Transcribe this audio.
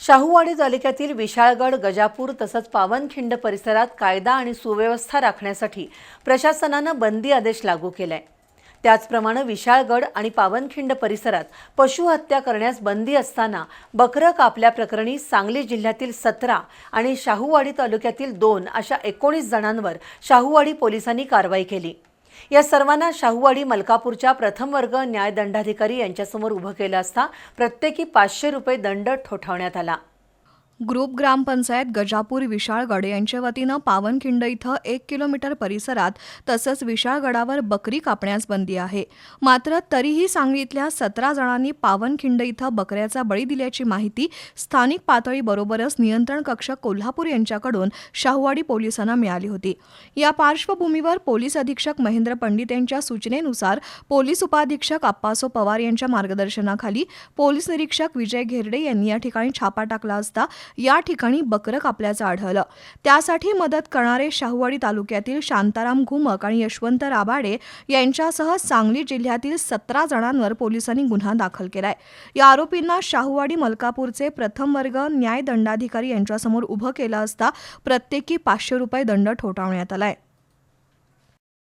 शाहूवाडी तालुक्यातील विशाळगड गजापूर तसंच पावनखिंड परिसरात कायदा आणि सुव्यवस्था राखण्यासाठी प्रशासनानं बंदी आदेश लागू केलाय. त्याचप्रमाणे विशाळगड आणि पावनखिंड परिसरात पशुहत्या करण्यास बंदी असताना बकरं कापल्याप्रकरणी सांगली जिल्ह्यातील सतरा आणि शाहूवाडी तालुक्यातील दोन अशा एकोणीस जणांवर शाहूवाडी पोलिसांनी कारवाई केली. या सर्वांना शाहूवाडी मलकापूरच्या प्रथम वर्ग न्यायदंडाधिकारी यांच्यासमोर उभं केलं असता प्रत्येकी पाचशे रुपये दंड ठोठावण्यात आला. ग्रुप ग्रामपंचायत गजापूर विशाळगड यांच्या वतीनं पावनखिंड इथं एक किलोमीटर परिसरात तसंच विशाळगडावर बकरी कापण्यास बंदी आहे. मात्र तरीही सांगलीतल्या सतरा जणांनी पावनखिंड इथं बकऱ्याचा बळी दिल्याची माहिती स्थानिक पातळीबरोबरच नियंत्रण कक्ष कोल्हापूर यांच्याकडून शाहूवाडी पोलिसांना मिळाली होती. या पार्श्वभूमीवर पोलीस अधीक्षक महेंद्र पंडित यांच्या सूचनेनुसार पोलीस उपाधीक्षक अप्पासो पवार यांच्या मार्गदर्शनाखाली पोलीस निरीक्षक विजय घेरडे यांनी या ठिकाणी छापा टाकला असता या ठिकाणी बकरं कापल्याचं आढळलं. त्यासाठी मदत करणारे शाहूवाडी तालुक्यातील शांताराम घुमक आणि यशवंत राबाडे यांच्यासह सांगली जिल्ह्यातील सतरा जणांवर पोलिसांनी गुन्हा दाखल केलाय. या आरोपींना शाहूवाडी मलकापूरचे प्रथम वर्ग न्याय दंडाधिकारी यांच्यासमोर उभं केलं असता प्रत्येकी पाचशे रुपये दंड ठोठावण्यात आलाय.